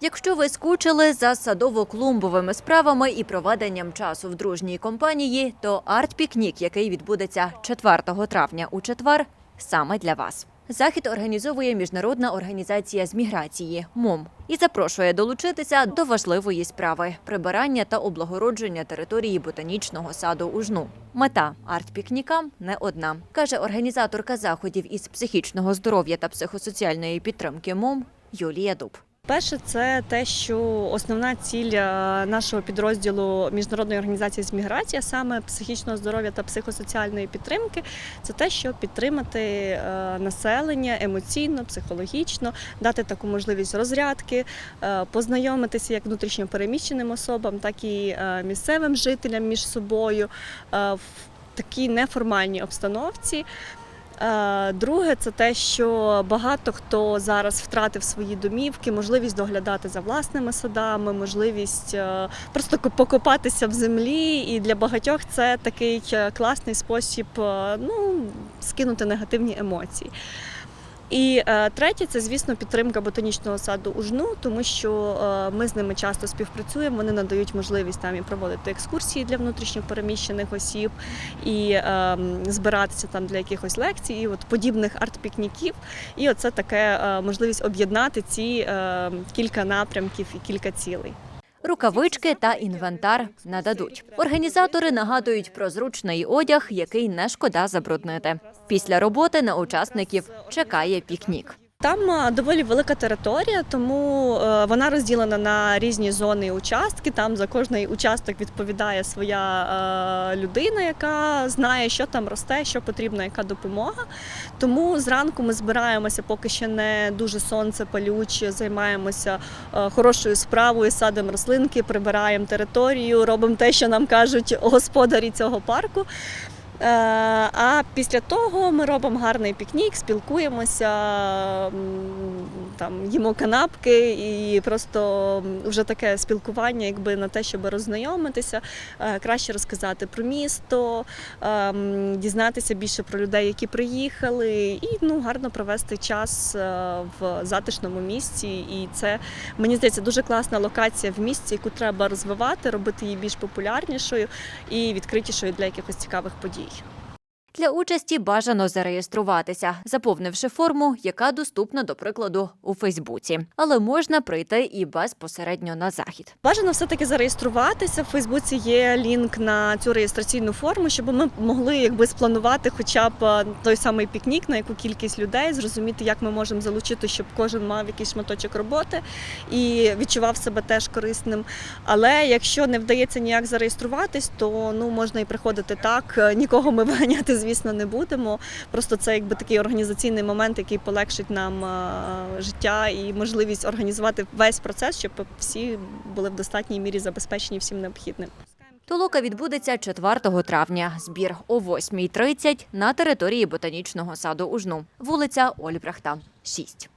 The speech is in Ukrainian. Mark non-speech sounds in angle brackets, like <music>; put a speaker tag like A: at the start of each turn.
A: Якщо ви скучили за садово-клумбовими справами і проведенням часу в дружній компанії, то арт-пікнік, який відбудеться 4 травня у четвер, саме для вас. Захід організовує міжнародна організація з міграції МОМ і запрошує долучитися до важливої справи прибирання та облагородження території ботанічного саду Ужну. Мета арт-пікніка не одна, каже організаторка заходів із психічного здоров'я та психосоціальної підтримки МОМ Юлія Дуб.
B: Перше, це те, що основна ціль е, нашого підрозділу міжнародної організації з міграції, саме психічного здоров'я та психосоціальної підтримки, це те, щоб підтримати е, населення емоційно, психологічно, дати таку можливість розрядки, е, познайомитися як внутрішньо переміщеним особам, так і місцевим жителям між собою в такій неформальній обстановці. Е, Друге, це те, що багато хто зараз втратив свої домівки, можливість доглядати за власними садами, можливість е, просто покопатися в землі. І для багатьох це такий е, класний спосіб ну, скинути негативні емоції. І е, третє, це звісно підтримка ботанічного саду Ужну, тому що е, ми з ними часто співпрацюємо. Вони надають можливість там і проводити екскурсії для внутрішньопереміщених осіб, і е, збиратися там для якихось лекцій, і от подібних арт-пікніків. І оце таке можливість об'єднати ці кілька напрямків і кілька цілей.
A: Рукавички та інвентар нададуть. Організатори нагадують про зручний одяг, який не шкода забруднити. Після роботи на учасників чекає пікнік.
B: Там е, доволі велика територія, тому е, вона розділена на різні зони і участки. Там за кожний участок відповідає своя е, людина, яка знає, що там росте, що потрібна, яка допомога. Тому зранку ми збираємося, поки ще не дуже сонце палюче, займаємося хорошою справою, садимо рослинки, прибираємо територію, робимо те, що нам кажуть господарі цього парку. Е, А після того ми робимо гарний пікнік, спілкуємося, там їмо канапки і просто вже таке спілкування, якби на те, щоб роззнайомитися, е, краще розказати про місто, е, дізнатися більше про людей, які приїхали, і ну гарно провести час в затишному місці. І це мені здається дуже класна локація в місті, яку треба розвивати, робити її більш популярнішою і відкритішою для якихось цікавих подій. Bye.
A: Для участі бажано зареєструватися, заповнивши форму, яка доступна, до прикладу, у Фейсбуці. Але можна прийти і безпосередньо на захід.
B: Бажано все-таки зареєструватися. В Фейсбуці є лінк на цю реєстраційну форму, щоб ми могли якби спланувати хоча б е, той самий пікнік, на яку кількість людей, зрозуміти, як ми можемо залучити, щоб кожен мав якийсь шматочок роботи і відчував себе теж корисним. Але якщо не вдається ніяк зареєструватись, то ну можна і приходити так. Е, Нікого ми <laughs> виганяти, звісно, не будемо. Просто це якби такий організаційний момент, який полегшить нам е, життя і можливість організувати весь процес, щоб всі були в достатній мірі забезпечені всім необхідним.
A: Толока відбудеться 4 травня. Збір о 8.30 на території ботанічного саду Ужну, вулиця Ольбрахта, 6.